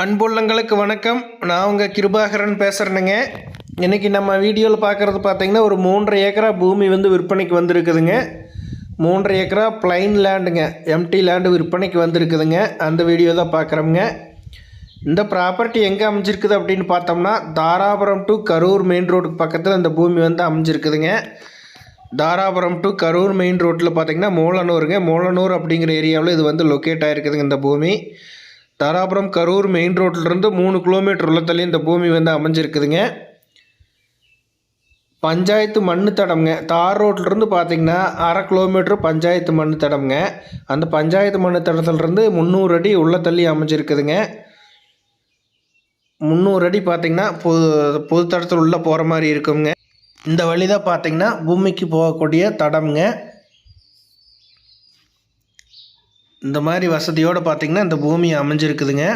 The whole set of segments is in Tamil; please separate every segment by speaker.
Speaker 1: அன்புள்ளங்களுக்கு வணக்கம். நான் உங்கள் கிருபாகரன் பேசுகிறேனுங்க இன்றைக்கி நம்ம வீடியோவில் பார்க்குறது பார்த்தீங்கன்னா ஒரு மூன்றரை ஏக்கரா பூமி வந்து விற்பனைக்கு வந்திருக்குதுங்க. மூன்றரை ஏக்கரா பிளைன் லேண்டுங்க எம்டி லேண்டு விற்பனைக்கு வந்திருக்குதுங்க. அந்த வீடியோ தான் பார்க்குறோங்க இந்த ப்ராப்பர்ட்டி எங்கே அமைஞ்சிருக்குது அப்படின்னு பார்த்தோம்னா தாராபுரம் டு கரூர் மெயின் ரோடுக்கு பக்கத்தில் இந்த பூமி வந்து அமைஞ்சிருக்குதுங்க. தாராபுரம் டு கரூர் மெயின் ரோட்டில் பார்த்திங்கன்னா மூலனூருங்க. மூலனூர் அப்படிங்கிற ஏரியாவில் இது வந்து லொக்கேட் ஆகிருக்குதுங்க இந்த பூமி. தாராபுரம் கரூர் மெயின் ரோட்லேருந்து மூணு கிலோமீட்டர் உள்ளத்தள்ளி இந்த பூமி வந்து அமைஞ்சிருக்குதுங்க. பஞ்சாயத்து மண்ணு தடம்ங்க. தார் ரோட்லேருந்து பார்த்தீங்கன்னா அரை கிலோமீட்டர் பஞ்சாயத்து மண்ணு தடம்ங்க. அந்த பஞ்சாயத்து மண்ணு தடத்துலேருந்து முந்நூறு அடி உள்ள தள்ளி அமைஞ்சிருக்குதுங்க. முந்நூறு அடி பார்த்திங்கன்னா பொது பொது தடத்தில் உள்ளே போகிற மாதிரி இருக்குங்க. இந்த வழி தான் பார்த்தீங்கன்னா பூமிக்கு போகக்கூடிய தடம்ங்க. இந்த மாதிரி வசதியோடு பார்த்தீங்கன்னா இந்த பூமி அமைஞ்சிருக்குதுங்க.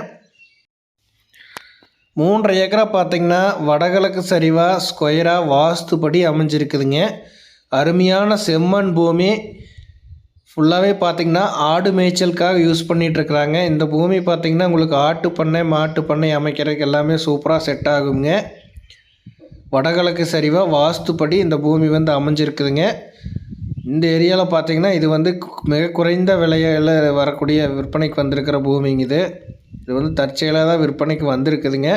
Speaker 1: மூன்றரை ஏக்கரா பார்த்திங்கன்னா வடகிழக்கு சரிவாக ஸ்கொயராக வாஸ்துப்படி அமைஞ்சிருக்குதுங்க. அருமையான செம்மண் பூமி. ஃபுல்லாகவே பார்த்திங்கன்னா ஆடு மேய்ச்சலுக்காக யூஸ் பண்ணிகிட்ருக்குறாங்க இந்த பூமி பார்த்திங்கன்னா உங்களுக்கு ஆட்டு பண்ணை மாட்டு பண்ணை அமைக்கிறதுக்கு எல்லாமே சூப்பராக செட் ஆகுங்க. வடகிழக்கு சரிவாக வாஸ்துப்படி இந்த பூமி வந்து அமைஞ்சிருக்குதுங்க. இந்த ஏரியாவில் பார்த்தீங்கன்னா இது வந்து மிக குறைந்த விலையில் வரக்கூடிய விற்பனைக்கு வந்திருக்கிற பூமிங்க இது. இது வந்து தற்செயலாக தான் விற்பனைக்கு வந்திருக்குதுங்க.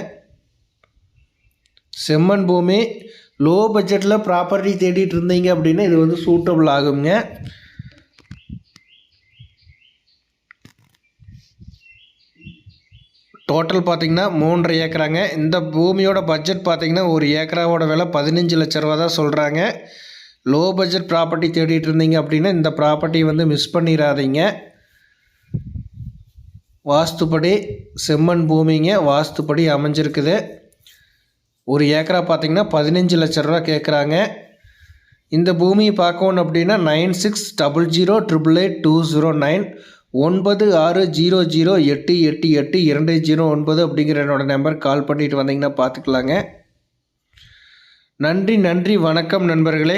Speaker 1: செம்மண் பூமி லோ பட்ஜெட்டில் ப்ராப்பர்ட்டி தேடிட்டு இருந்தீங்க அப்படின்னா இது வந்து சூட்டபிள் ஆகுங்க. டோட்டல் பார்த்தீங்கன்னா மூன்றரை ஏக்கராங்க. இந்த பூமியோட பட்ஜெட் பார்த்தீங்கன்னா ஒரு ஏக்கராவோட விலை பதினஞ்சு லட்ச ரூபா தான் சொல்கிறாங்க லோ பட்ஜெட் ப்ராப்பர்ட்டி தேடிட்டு இருந்தீங்க அப்படின்னா இந்த ப்ராப்பர்ட்டி வந்து மிஸ் பண்ணிடாதீங்க வாஸ்துப்படி செம்மண் பூமிங்க வாஸ்துப்படி அமைஞ்சிருக்குது. ஒரு ஏக்கரா பார்த்தீங்கன்னா பதினஞ்சு லட்ச ரூபா கேட்குறாங்க இந்த பூமியை பார்க்கணும் அப்படின்னா nine six double zero triple eight two zero nine ஒன்பது ஆறு ஜீரோ ஜீரோ எட்டு எட்டு எட்டு இரண்டு ஜீரோ ஒன்பது அப்படிங்கிற என்னோடய நம்பர் கால் பண்ணிட்டு வந்தீங்கன்னா பார்த்துக்கலாங்க நன்றி நன்றி வணக்கம் நண்பர்களே.